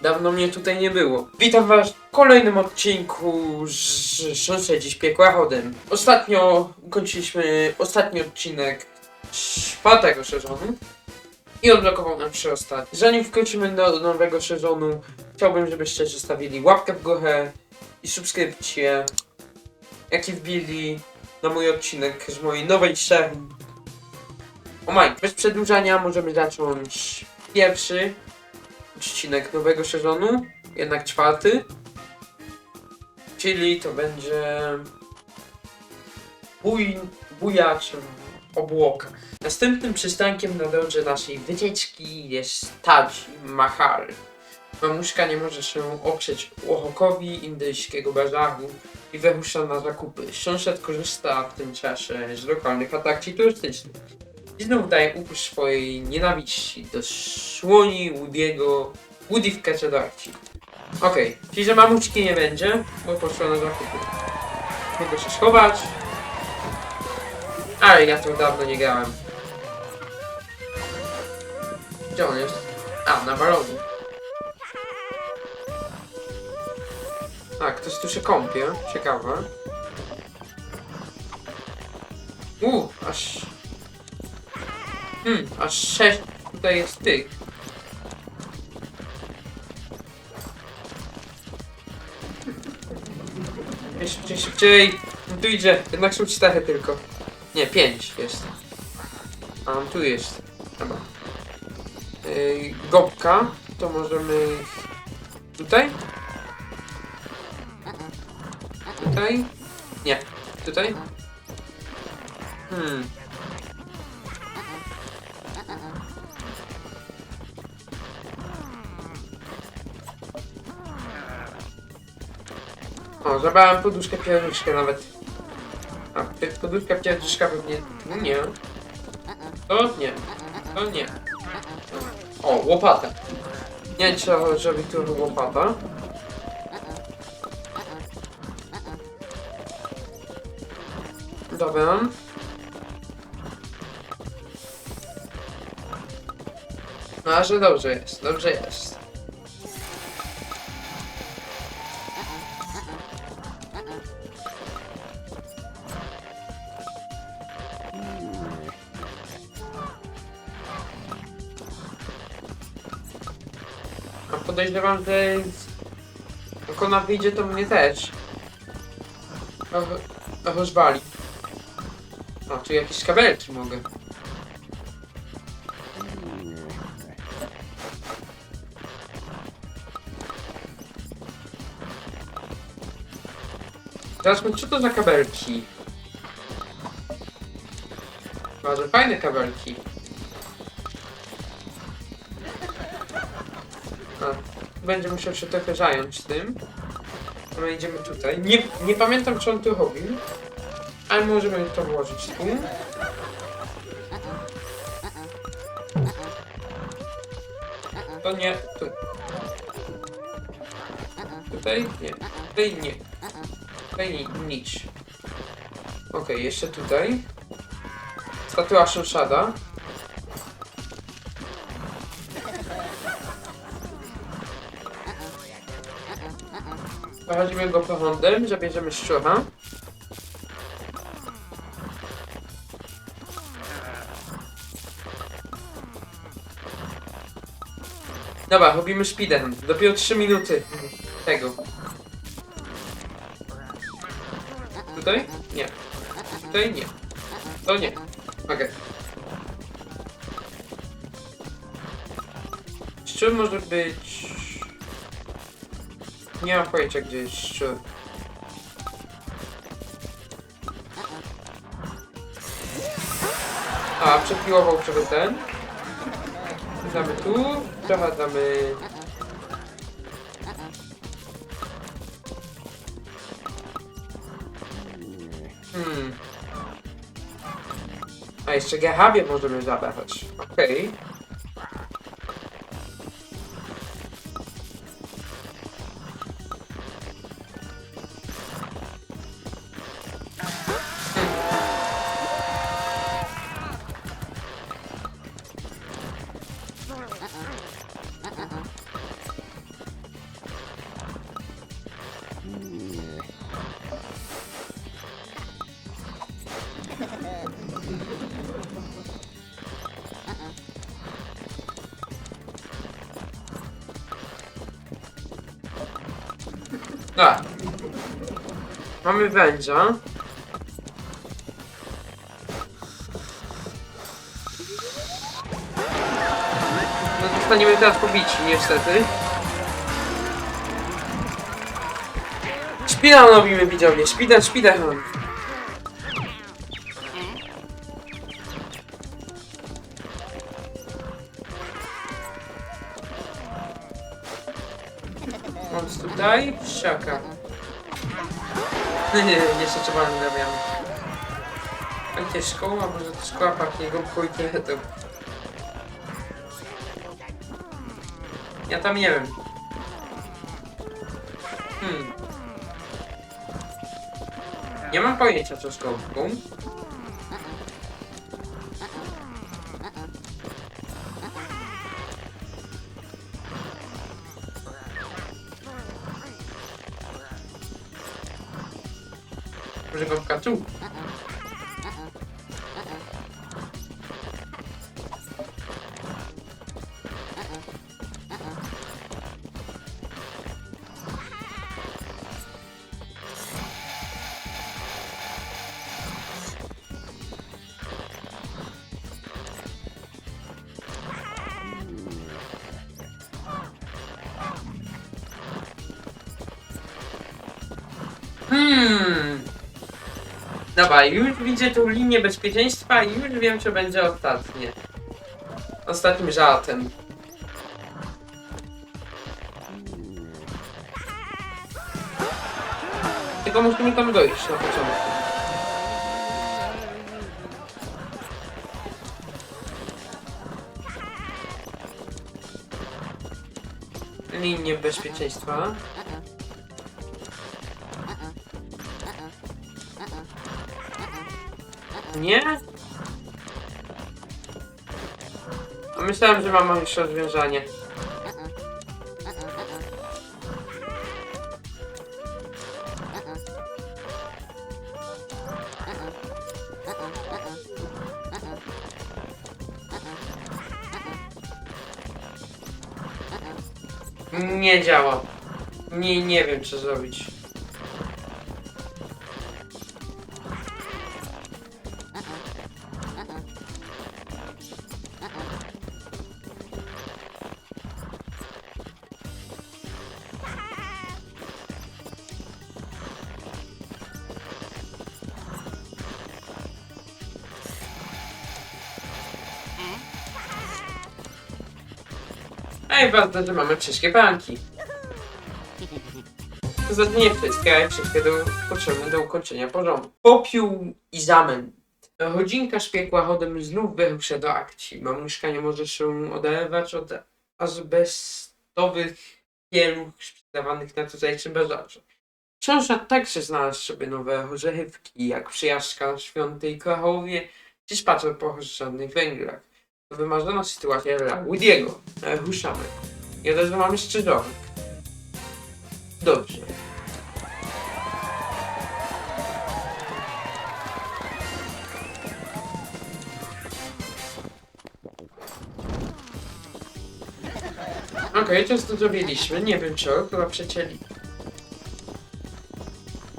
Dawno mnie tutaj nie było. Witam was w kolejnym odcinku z Sząszę dziś piekła chodem. Ostatnio ukończyliśmy ostatni odcinek czwartego sezonu i odblokował nam trzy ostatnie. Zanim wkroczymy do nowego sezonu, chciałbym, żebyście zostawili łapkę w górę i subskrypcję, jak i wbili na mój odcinek z mojej nowej serii. O maj, bez przedłużania możemy zacząć pierwszy odcinek nowego sezonu, jednak czwarty. Czyli to będzie buj, bujacz obłoka. Następnym przystankiem na drodze naszej wycieczki jest Taj Mahal. Mamuszka nie może się oprzeć uchokowi indyjskiego bazaru i wyrusza na zakupy. Sąsiad korzysta w tym czasie z lokalnych atrakcji turystycznych. I znów daje upust swojej nienawiści do słoni Woody'ego, Woody w kacze do. Okej, czyli że mamuczki nie będzie, bo poszła na zakupy. Mogę się schować. Ale ja tu dawno nie grałem. Gdzie on jest? A, na balonie. A, ktoś tu się kąpie. Ciekawe. U, aż... Hmm, aż sześć tutaj jest tych. Szybciej, szybciej! Tu idzie, jednak są cztery tylko. Nie, pięć jest. A tu jest. Dobra. Yy, gąbka, to możemy... Tutaj? Tutaj? Nie. Tutaj? Hmm. Zabrałem poduszkę pierniczkę nawet. A, poduszka pierniczka pewnie... No nie. To nie. To nie. O, łopata. Nie trzeba zrobić tu łopata. Dobra. No, że dobrze jest, dobrze jest. Podejrzewam, że jak ona wyjdzie, to mnie też roz- rozwali. A, tu jakieś kabelki mogę. Teraz co to za kabelki? Bardzo fajne kabelki. Będzie musiał się trochę zająć tym. A my idziemy tutaj. Nie, nie pamiętam co on tu robił. Ale możemy to włożyć tu. To nie, tu. Tutaj? Nie. Tutaj nie. Tutaj ni nic. Okej, jeszcze tutaj. Statua sąsiada. Prowadzimy go porządem, zabierzemy szczura. Dobra, robimy speedrun. Dopiero 3 minuty tego. Tutaj? Nie. Tutaj nie. To nie. Okej. Szczur może być... Nie mam pojęcia gdzie jest. A, przepiłował sobie ten. Damy tu, trochę damy... Hmm. A jeszcze Gehabie możemy zabrać. Okej. A. Mamy węża. No zostaniemy teraz pobici, niestety. Speedrun robimy widzowie, speedrun. Mam tutaj siaka. Nie, jeszcze trzeba nie robiamy. A gdzie szkoła? Może to szkoła pachnie gąbką i kredą. Ja tam nie wiem. Hmm. Nie mam pojęcia co z gąbką. Może gąbka Dobra, już widzę tą linię bezpieczeństwa i już wiem, co będzie ostatnie. Ostatnim żartem. Tylko musimy tam dojść na początku. Linię bezpieczeństwa. Nie? Myślałem, że mam jeszcze rozwiązanie. Nie działa. Nie, nie wiem co zrobić. Ważne, że mamy wszystkie banki. Znaczy nie wszystkie, wszystkie do, potrzebne do ukończenia porządku. Popiół i zamęt. Rodzinka z piekła chodem znów wyrusza do akcji. Mamuszka nie może się oderwać od azbestowych pieluch sprzedawanych na tutejszym bazarze. Książę także znalazł sobie nowe orzechówki, jak przyjażdżka w świątej Krachowie, czy spacer po węglach. To wymarzona sytuacja dla Woody'ego. Ruszamy. I od razu mamy szczyżowek. Dobrze. Okej, to co zrobiliśmy. Nie wiem co, chyba przecięli.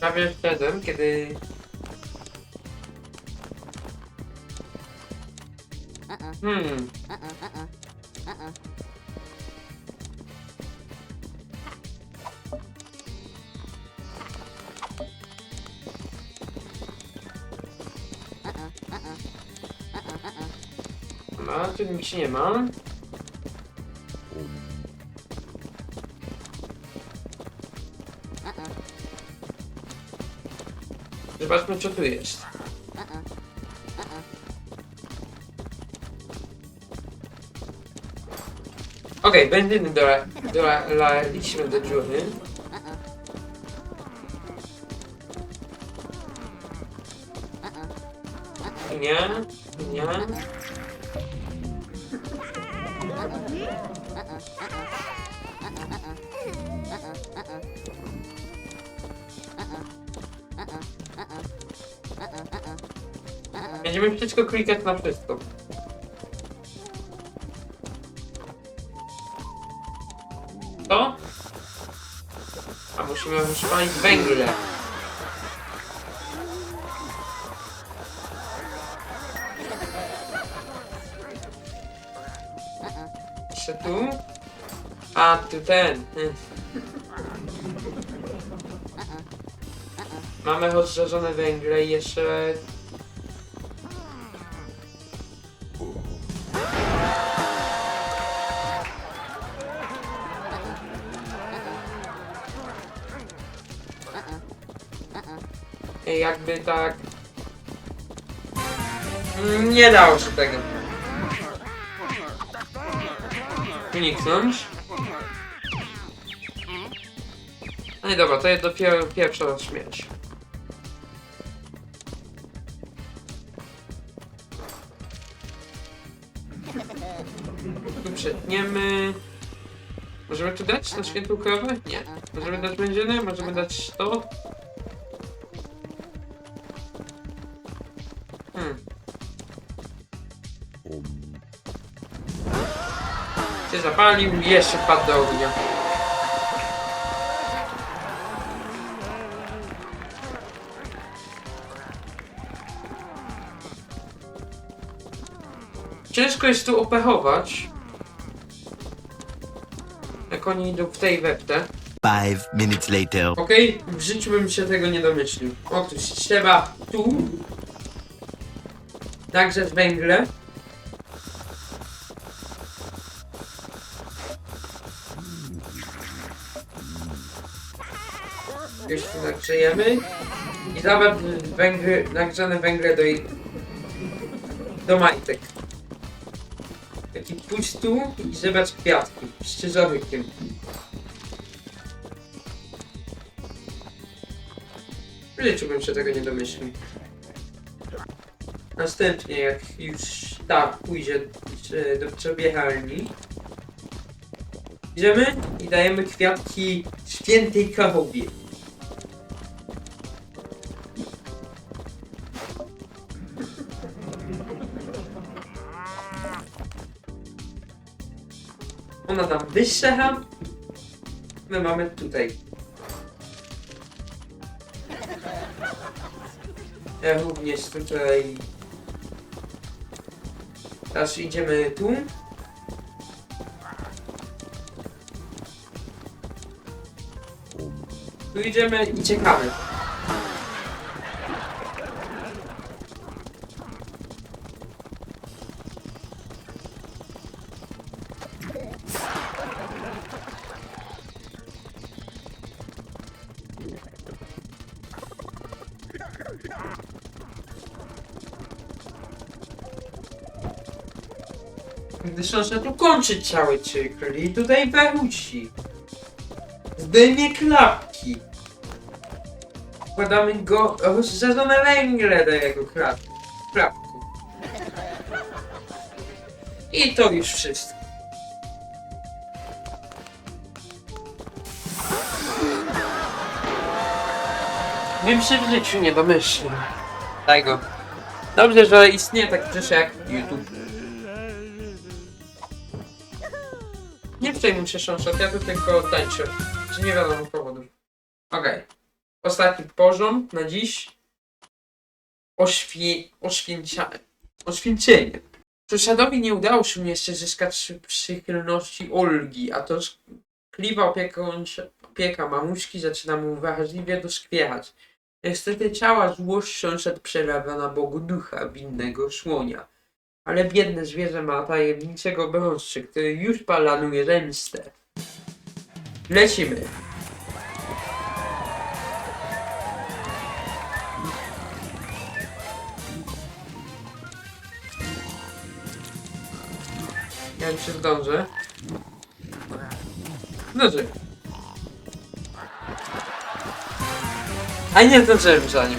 Prawie wtedy, kiedy... Hmm. A, tu nic nie ma. Zobaczmy co tu jest. Okej, benzyny dola- do dziury. Nie, nie. Będziemy wszystko klikać na wszystko. Musimy rozpalić węgle. Jeszcze tu? A, tu ten. Mamy rozżarzone węgle i jeszcze... Jakby tak... Mm, Nie dało się tego. Uniknąć. No i dobra, to jest dopiero pierwsza śmierć. Tu przetniemy. Możemy tu dać na świętą krowę? Nie. Możemy dać będziemy? Możemy dać to? Zapalił i jeszcze wpadł do ognia. Ciężko jest tu opechować. Jak oni idą w tej weptę. Five minutes later. Okej, w życiu bym się tego nie domyślił. Otóż trzeba tu nagrzać węgle. Tu nagrzejemy. I zobacz węgle, nagrzane węgle do, do majtek. Taki pójdź tu i zobacz kwiatki z krzyżowykiem. W bym się tego nie domyślił. Następnie, jak już tak pójdzie do przebiegalni, idziemy i dajemy kwiatki świętej Karowie. Ona tam wyższa, my mamy tutaj Ja również tutaj. Teraz idziemy tu. Tu idziemy i czekamy. Gdyż można tu kończyć cały cykl i tutaj wróci. Zdejmie klapki. Wkładamy go rozrzedzone węgle do jego klapki. klapku. I to już wszystko. Bym się w życiu nie domyślił. Tego. Dobrze, że istnieje taki rzecz jak YouTube. Nie przejmuj się Shonshot, ja tu tylko tańczę. Z nie wiadomo powodów. Okej. Ostatni poziom na dziś. Oświe... Oświęcia... Oświęcenie. Przeszadowi nie udało się jeszcze zyskać przychylności Olgi, a to kliwa opieka mamuśki zaczyna mu wrażliwie doskwierać. Niestety cała złość sąsiad przelewa na Bogu ducha winnego słonia. Ale biedne zwierzę ma tajemniczego obrońcę, który już planuje zemstę. Lecimy. Ja już się zdążę. Zdążę. A nie zdążyłem za nim.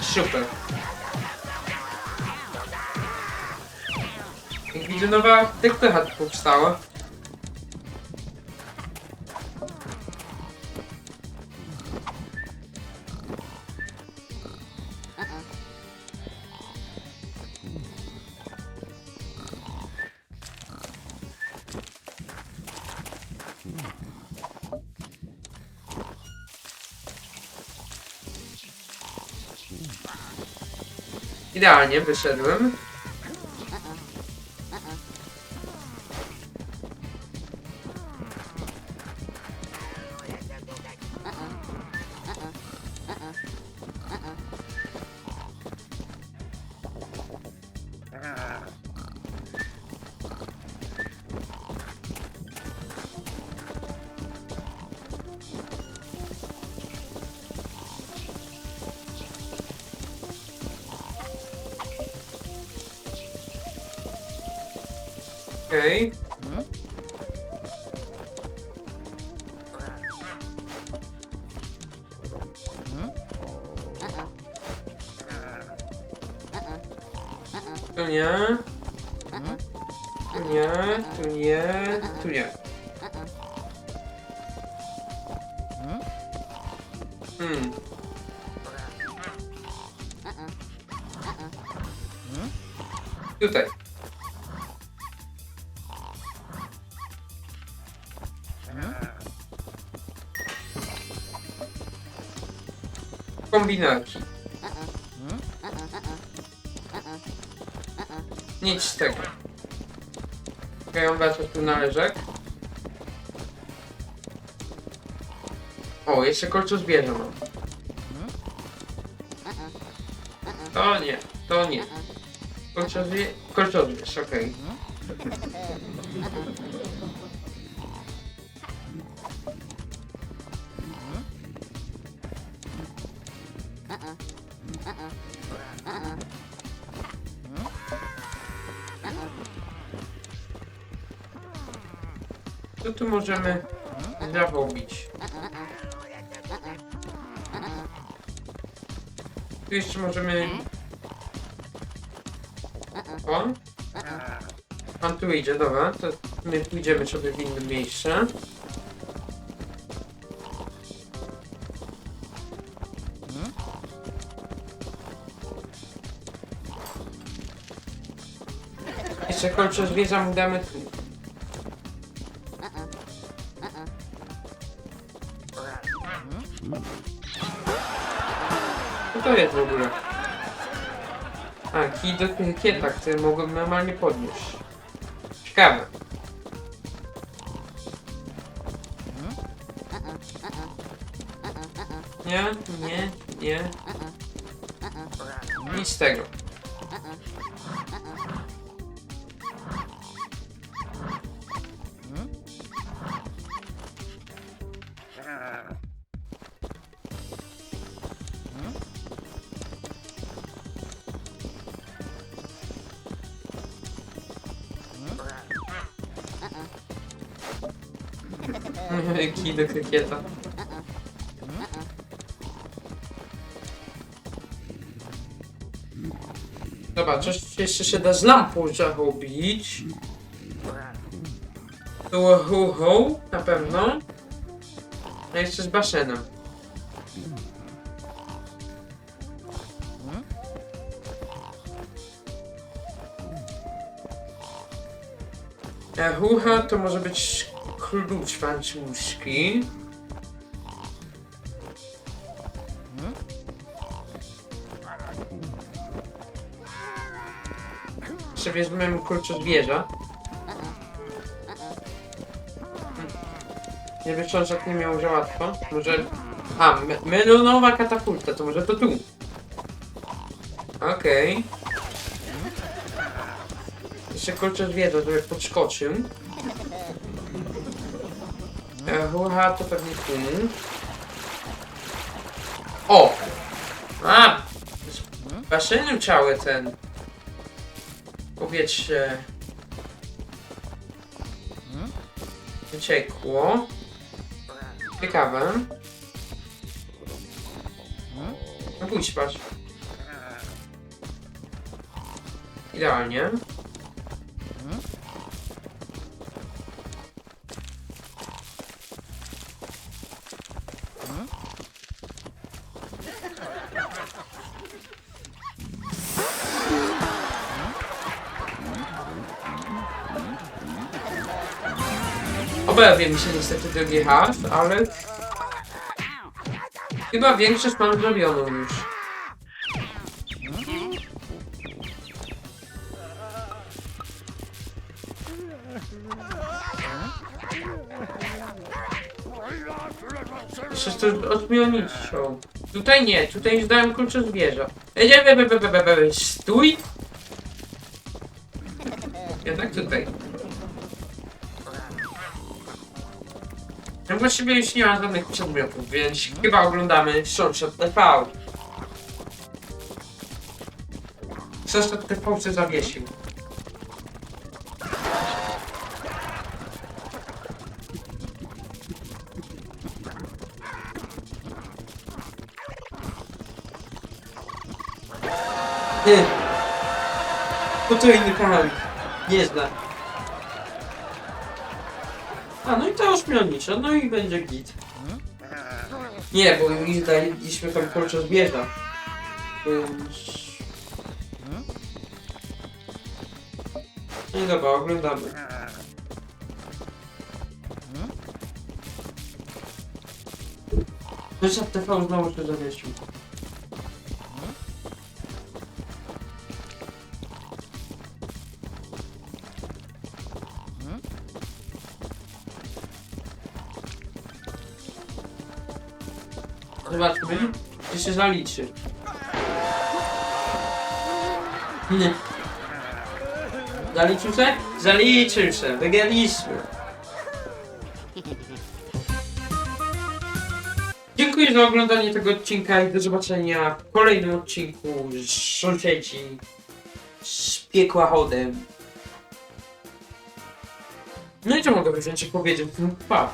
Super. że nowa tektycha powstała. Idealnie wyszedłem. Tu nie. Tu nie, tu nie, tu nie. Hmm. Tutaj. Kombinacji. Nic z tego. Ja ją wezmę tu należek. O, jeszcze kolczo zwierzę mam. To nie, to nie. Kolczo zwie... Kolczo zwierz, okej. Co możemy zarobić? Tu jeszcze możemy... O? Pan tu idzie, dobra, to my pójdziemy sobie w inne miejsce. Jeszcze kolcze zwierza mu damy to jest w ogóle? A, kij do krykieta, który mogłem normalnie podnieść. Ciekawe. Nie, nie, nie. Nic z tego. Do krykieta. Dobra, coś jeszcze się da z lampą zarobić. Tu hu, na pewno. A jeszcze z basenem. E, Hucha to może być klucz francuski. Weźmiemy klucz od wieża. Nie wyczążek nie miał za łatwo. Może... A, me- melonowa katapulta, to może to tu. Okej. Jeszcze kolcze od wieża, żeby podskoczył. Hucha to pewnie tu. O! A! Z basenu cały ten. Powietrze. Wyciekło. Ciekawe. No pójdź. Idealnie. obawiam się niestety drugi half, ale... Chyba większość mam zrobioną już. Przecież to odmienić się. Tutaj nie, tutaj już dałem klucze zwierza. Jedziemy, be, be. Stój! Jednak tutaj. Ja właściwie już nie mam żadnych przedmiotów, więc chyba oglądamy Sunshot TV. Sunshot TV się zawiesił. Ty. Potrójny pan. Nieźle. A, no i to ośmiornicza, no i będzie git. Nie, bo mi daliśmy tam kolcze zwierza. Więc... No dobra, oglądamy. Ryszard TV znowu się zawiesił. Zobaczmy, czy się zaliczy. Nie. Zaliczył się? Zaliczył się, wygraliśmy. Dziękuję za oglądanie tego odcinka i do zobaczenia w kolejnym odcinku z sąsiedzi z piekła chodem. No i co mogę więcej powiedzieć? No, pa.